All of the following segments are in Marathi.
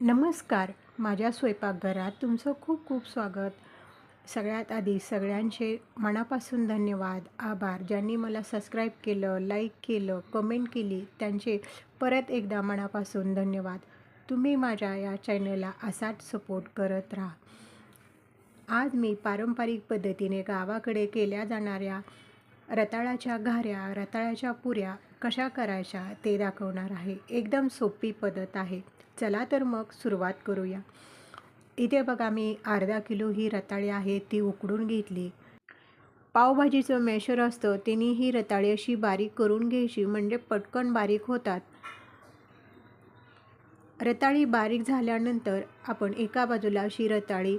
नमस्कार. माझ्या स्वयंपाकघरात तुमचं खूप खूप स्वागत. सगळ्यात आधी सगळ्यांचे मनापासून धन्यवाद आभार. ज्यांनी मला सबस्क्राईब केलं लाईक केलं कमेंट केली त्यांचे परत एकदा मनापासून धन्यवाद. तुम्ही माझ्या या चॅनलला असाच सपोर्ट करत राहा. आज मी पारंपरिक पद्धतीने गावाकडे केल्या जाणाऱ्या रताळाच्या घाऱ्या रताळ्याच्या पुऱ्या कशा करायच्या ते दाखवणार आहे. एकदम सोपी पद्धत आहे. चला तर मग सुरुवात करूया. इथे बघा मी अर्धा किलो ही रताळी आहे ती उकडून घेतली. पावभाजीचं मेशर असतं तिने ही रताळी अशी बारीक करून घ्यायची म्हणजे पटकन बारीक होतात. रताळी बारीक झाल्यानंतर आपण एका बाजूला अशी रताळी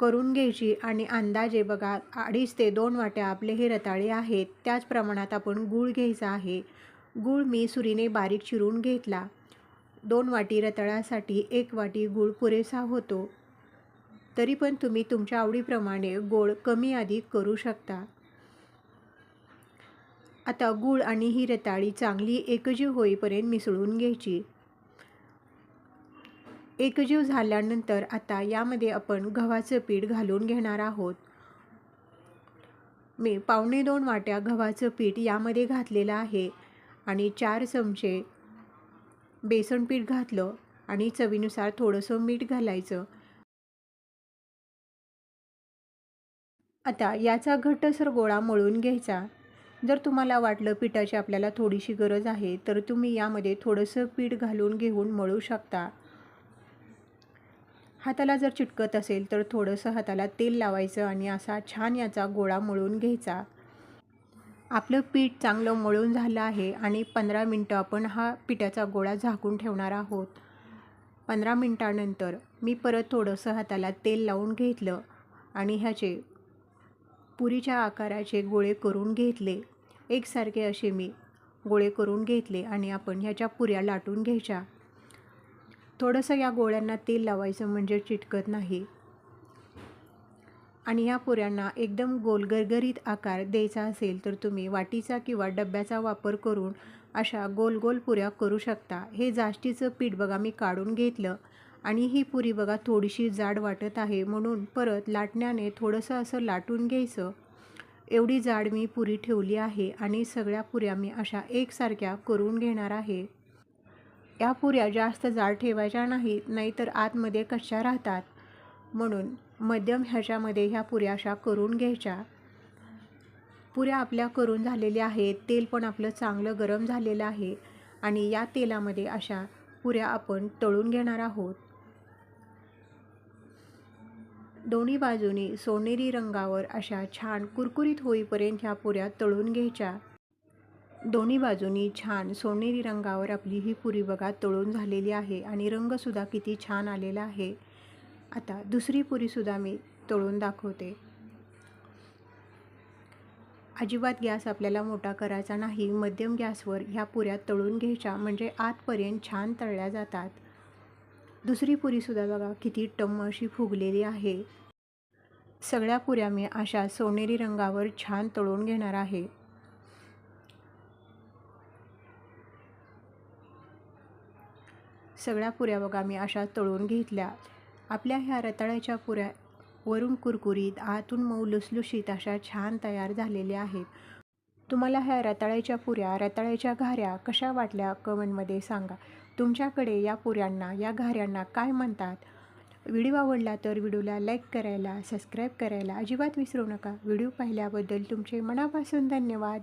करून घ्यायची आणि अंदाजे बघा अडीच ते दोन वाट्या आपले हे रताळे आहेत त्याच प्रमाणात आपण गूळ घ्यायचा आहे. गूळ मी सुरीने बारीक चिरून घेतला. दोन वाटी रताळ्यासाठी एक वाटी गूळ पुरेसा होतो. तरी पण तुम्ही तुमच्या आवडीप्रमाणे गोड कमी अधिक करू शकता. आता गूळ आणि ही रताळी चांगली एकजीव होईपर्यंत मिसळून घ्यायची. एकजीव झाल्यानंतर आता यामध्ये आपण गव्हाचं पीठ घालून घेणार आहोत. मी पावणे दोन वाट्या गव्हाचं पीठ यामध्ये घातलेलं आहे आणि चार चमचे बेसन पीठ घातलं आणि चवीनुसार थोडंसं मीठ घालायचं. आता याचा घट्टसर गोळा मळून घ्यायचा. जर तुम्हाला वाटलं पिठाची आपल्याला थोडीशी गरज आहे तर तुम्ही यामध्ये थोडंसं पीठ घालून घेऊन मळू शकता. हाताला जर चिटकत असेल तर थोडंसं हाताला तेल लावायचं आणि असा छान याचा गोळा मळून घ्यायचा. आपलं पीठ चांगलं मळून झालं आहे आणि पंधरा मिनटं आपण हा पिठाचा गोळा झाकून ठेवणार आहोत. पंधरा मिनटानंतर मी परत थोडंसं हाताला तेल लावून घेतलं आणि ह्याचे पुरीच्या आकाराचे गोळे करून घेतले. एकसारखे असे मी गोळे करून घेतले आणि आपण ह्याच्या पुऱ्या लाटून घ्यायच्या. थोडंसं या गोळ्यांना तेल लावायचं म्हणजे चिटकत नाही. आणि या पुऱ्यांना एकदम गोलगरगरीत आकार द्यायचा असेल तर तुम्ही वाटीचा किंवा डब्याचा वापर करून अशा गोल गोल पुऱ्या करू शकता. हे जास्तीचं पीठ बघा मी काढून घेतलं आणि ही पुरी बघा थोडीशी जाड वाटत आहे म्हणून परत लाटण्याने थोडंसं असं लाटून घ्यायचं. एवढी जाड मी पुरी ठेवली आहे आणि सगळ्या पुऱ्या मी अशा एकसारख्या करून घेणार आहे. या पुऱ्या जास्त जाड ठेवायच्या नाहीत नाहीतर आतमध्ये कच्च्या राहतात. म्हणून मध्यम ह्याच्यामध्ये ह्या पुऱ्या अशा करून घ्यायच्या. पुऱ्या आपल्या करून झालेल्या आहेत तेल पण आपलं चांगलं गरम झालेलं आहे आणि या तेलामध्ये अशा पुऱ्या आपण तळून घेणार आहोत. दोन्ही बाजूनी सोनेरी रंगावर अशा छान कुरकुरीत होईपर्यंत ह्या पुऱ्या तळून घ्यायच्या. दोन्ही बाजूनी छान सोनेरी रंगावर आपली ही पुरी बघा तळून झालेली आहे आणि रंगसुद्धा किती छान आलेला आहे. आता दुसरी पुरीसुद्धा मी तळून दाखवते. अजिबात गॅस आपल्याला मोठा करायचा नाही. मध्यम गॅसवर ह्या पुऱ्या तळून घ्यायच्या म्हणजे आतपर्यंत छान तळल्या जातात. दुसरी पुरीसुद्धा बघा किती टम्म अशी फुगलेली आहे. सगळ्या पुऱ्या मी अशा सोनेरी रंगावर छान तळून घेणार आहे. सगळ्या पुऱ्या बघा मी अशा तळून घेतल्या. आपल्या ह्या रताळ्याच्या पुऱ्या वरून कुरकुरीत आतून मऊ लुसलुशीत अशा छान तयार झालेल्या आहेत. तुम्हाला ह्या रताळ्याच्या पुऱ्या रताळ्याच्या घाऱ्या कशा वाटल्या कमेंटमध्ये सांगा. तुमच्याकडे या पुऱ्यांना या घाऱ्यांना काय म्हणतात? व्हिडिओ आवडला तर व्हिडिओला लाईक करायला सबस्क्राईब करायला अजिबात विसरू नका. व्हिडिओ पाहिल्याबद्दल तुमचे मनापासून धन्यवाद.